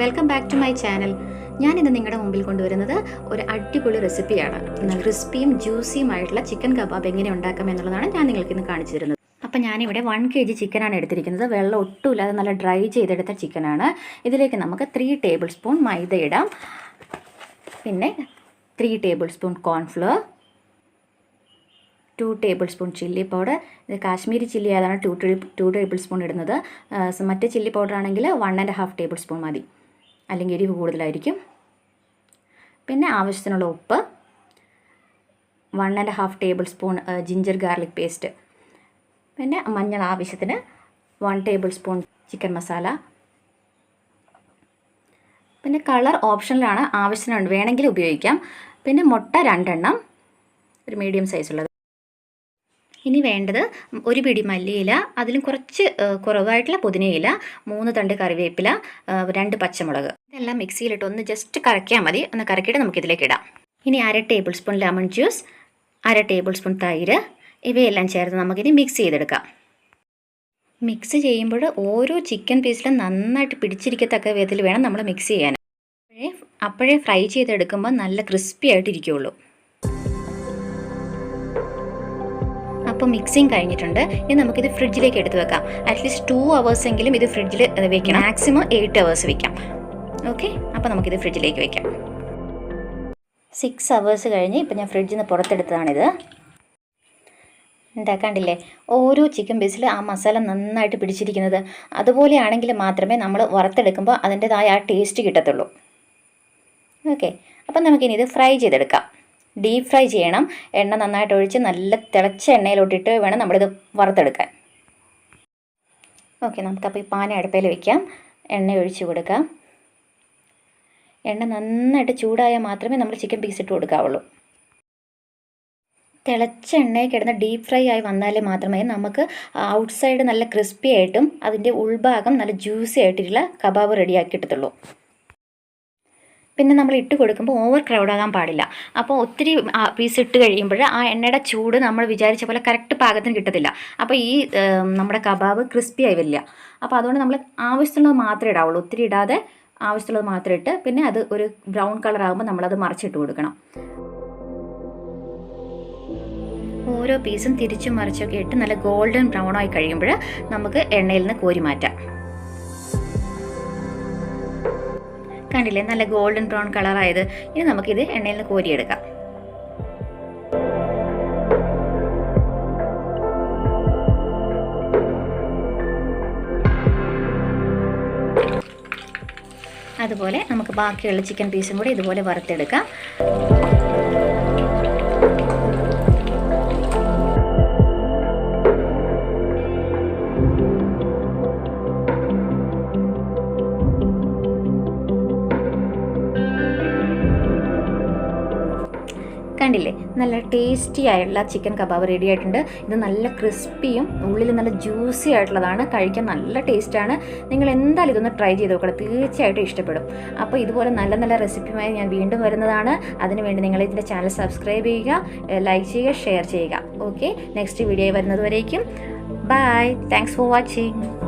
Welcome back to my channel ഞാൻ ഇന്ന് നിങ്ങളുടെ മുമ്പിൽ കൊണ്ടുവരുന്നത് ഒരു അടിപൊളി റെസിപ്പിയാണ് ക്രിസ്പിയും ജ്യൂസിയുമായിട്ടുള്ള ചിക്കൻ കബാബ് എങ്ങനെ ഉണ്ടാക്കാം എന്നുള്ളതാണ് ഞാൻ നിങ്ങൾക്ക് ഇന്ന് കാണിച്ചു തരുന്നത്. അപ്പം ഞാനിവിടെ വൺ കെ ജി ചിക്കനാണ് എടുത്തിരിക്കുന്നത്. വെള്ളം ഒട്ടുമില്ലാതെ നല്ല ഡ്രൈ ചെയ്തെടുത്ത ചിക്കനാണ് ഇതിലേക്ക് നമുക്ക് ത്രീ ടേബിൾ സ്പൂൺ മൈദ ഇടാം. പിന്നെ three tablespoon cornflour two tablespoon chilli powder ഇത് കാശ്മീരി ചില്ലി ആയതാണ് ടു ടു ടേബിൾ സ്പൂൺ ഇടുന്നത്. മറ്റേ ചില്ലി പൗഡർ ആണെങ്കിൽ one and half table spoon മതി. അല്ലെങ്കിൽ എരിവ് കൂടുതലായിരിക്കും. പിന്നെ ആവശ്യത്തിനുള്ള ഉപ്പ് one and half tablespoon ginger garlic paste പിന്നെ മഞ്ഞൾ ആവശ്യത്തിന് one table spoon chicken masala പിന്നെ കളർ ഓപ്ഷനിലാണ് ആവശ്യത്തിന് വേണമെങ്കിൽ ഉപയോഗിക്കാം. പിന്നെ മുട്ട രണ്ടെണ്ണം. ഒരു മീഡിയം സൈസുള്ളത് ഇനി വേണ്ടത് ഒരു പിടി മല്ലിയില അതിലും കുറച്ച് കുറവായിട്ടുള്ള പുതിനയില മൂന്ന് തണ്ട് കറിവേപ്പില രണ്ട് പച്ചമുളക്. ഇതെല്ലാം മിക്സിയിലിട്ട് ഒന്ന് ജസ്റ്റ് കറക്കിയാൽ മതി. ഒന്ന് കറക്കിയിട്ട് നമുക്കിതിലേക്ക് ഇടാം. ഇനി അര ടേബിൾ സ്പൂൺ ലെമൺ ജ്യൂസ് അര ടേബിൾ സ്പൂൺ തൈര് ഇവയെല്ലാം ചേർത്ത് നമുക്കിനി മിക്സ് ചെയ്തെടുക്കാം. മിക്സ് ചെയ്യുമ്പോൾ ഓരോ ചിക്കൻ പീസിലും നന്നായിട്ട് പിടിച്ചിരിക്കത്തക്ക വിധത്തിൽ വേണം നമ്മൾ മിക്സ് ചെയ്യാൻ. അപ്പോഴേ അപ്പോഴേ ഫ്രൈ ചെയ്തെടുക്കുമ്പോൾ നല്ല ക്രിസ്പി ആയിട്ടിരിക്കുള്ളൂ അപ്പോൾ മിക്സിങ് കഴിഞ്ഞിട്ടുണ്ട്. ഇനി നമുക്കിത് ഫ്രിഡ്ജിലേക്ക് എടുത്ത് വെക്കാം. അറ്റ്ലീസ്റ്റ് ടു അവേഴ്സ് എങ്കിലും ഇത് ഫ്രിഡ്ജിൽ വെക്കണം. മാക്സിമം എയ്റ്റ് അവേഴ്സ് വെക്കാം. ഓക്കെ അപ്പോൾ നമുക്കിത് ഫ്രിഡ്ജിലേക്ക് വെക്കാം. സിക്സ് അവേഴ്സ് കഴിഞ്ഞ് ഇപ്പം ഞാൻ ഫ്രിഡ്ജിൽ നിന്ന് പുറത്തെടുത്തതാണിത്. ഉണ്ടാക്കാണ്ടില്ലേ ഓരോ ചിക്കൻ പീസിൽ ആ മസാല നന്നായിട്ട് പിടിച്ചിരിക്കുന്നത്. അതുപോലെയാണെങ്കിൽ മാത്രമേ നമ്മൾ വറുത്തെടുക്കുമ്പോൾ അതിന്റെതായ ആ ടേസ്റ്റ് കിട്ടത്തുള്ളൂ. ഓക്കെ അപ്പം നമുക്കിനി ഇത് ഫ്രൈ ചെയ്തെടുക്കാം. ഡീപ്പ് ഫ്രൈ ചെയ്യണം. എണ്ണ നന്നായിട്ട് ഒഴിച്ച് നല്ല തിളച്ച എണ്ണയിലോട്ടിട്ട് വേണം നമ്മളിത് വറുത്തെടുക്കാൻ. ഓക്കെ നമുക്കപ്പോൾ ഈ പാന അടുപ്പയിൽ വെക്കാം. എണ്ണ ഒഴിച്ച് കൊടുക്കാം. എണ്ണ നന്നായിട്ട് ചൂടായാൽ മാത്രമേ നമ്മൾ ചിക്കൻ പീസ് ഇട്ട് കൊടുക്കാവുള്ളൂ. തിളച്ച എണ്ണയിൽ കിടന്ന് ഡീപ്പ് ഫ്രൈ ആയി വന്നാലേ മാത്രമേ നമുക്ക് ഔട്ട് സൈഡ് നല്ല ക്രിസ്പി ആയിട്ടും അതിന്റെ ഉൾഭാഗം നല്ല ജ്യൂസി ആയിട്ടുള്ള കബാബ് റെഡിയാക്കി കിട്ടത്തുള്ളൂ. പിന്നെ നമ്മൾ ഇട്ട് കൊടുക്കുമ്പോൾ ഓവർ ക്രൗഡ് ആകാൻ പാടില്ല. അപ്പോൾ ഒത്തിരി പീസ് ഇട്ട് കഴിയുമ്പോൾ ആ എണ്ണയുടെ ചൂട് നമ്മൾ വിചാരിച്ച പോലെ കറക്റ്റ് പാകത്തിന് കിട്ടത്തില്ല. അപ്പോൾ ഈ നമ്മുടെ കബാബ് ക്രിസ്പി ആയി വരില്ല. അപ്പോൾ അതുകൊണ്ട് നമ്മൾ ആവശ്യമുള്ളത് മാത്രമേ ഇടാവുള്ളൂ. ഒത്തിരി ഇടാതെ ആവശ്യമുള്ളത് മാത്രമേ ഇട്ട് പിന്നെ അത് ഒരു ബ്രൗൺ കളർ ആകുമ്പോൾ നമ്മളത് മറിച്ചിട്ട് കൊടുക്കണം. ഓരോ പീസും തിരിച്ചും മറിച്ചൊക്കെ ഇട്ട് നല്ല ഗോൾഡൻ ബ്രൗൺ ആയി കഴിയുമ്പോൾ നമുക്ക് എണ്ണയിൽ നിന്ന് കോരി മാറ്റാം. കണ്ടില്ലേ? നല്ല ഗോൾഡൻ ബ്രൗൺ കളറായത് ഇനി നമുക്കിത് എണ്ണയിൽ നിന്ന് കോരിയെടുക്കാം. അതുപോലെ നമുക്ക് ബാക്കിയുള്ള ചിക്കൻ പീസും കൂടി ഇതുപോലെ വറുത്തെടുക്കാം. കണ്ടില്ലേ? നല്ല ടേസ്റ്റി ആയിട്ടുള്ള ചിക്കൻ കബാബ് റെഡി ആയിട്ടുണ്ട്. ഇത് നല്ല ക്രിസ്പിയും ഉള്ളിൽ നല്ല ജ്യൂസി ആയിട്ടുള്ളതാണ്. കഴിക്കാൻ നല്ല ടേസ്റ്റാണ് നിങ്ങൾ എന്തായാലും ഇതൊന്ന് ട്രൈ ചെയ്ത് നോക്കണം. തീർച്ചയായിട്ടും ഇഷ്ടപ്പെടും. അപ്പോൾ ഇതുപോലെ നല്ല നല്ല റെസിപ്പിയുമായി ഞാൻ വീണ്ടും വരുന്നതാണ്. അതിനുവേണ്ടി നിങ്ങൾ ഇതിന്റെ ചാനൽ സബ്സ്ക്രൈബ് ചെയ്യുക ലൈക്ക് ചെയ്യുക ഷെയർ ചെയ്യുക. ഓക്കെ നെക്സ്റ്റ് വീഡിയോ വരുന്നതുവരേക്കും ബൈ താങ്ക്സ് ഫോർ വാച്ചിങ്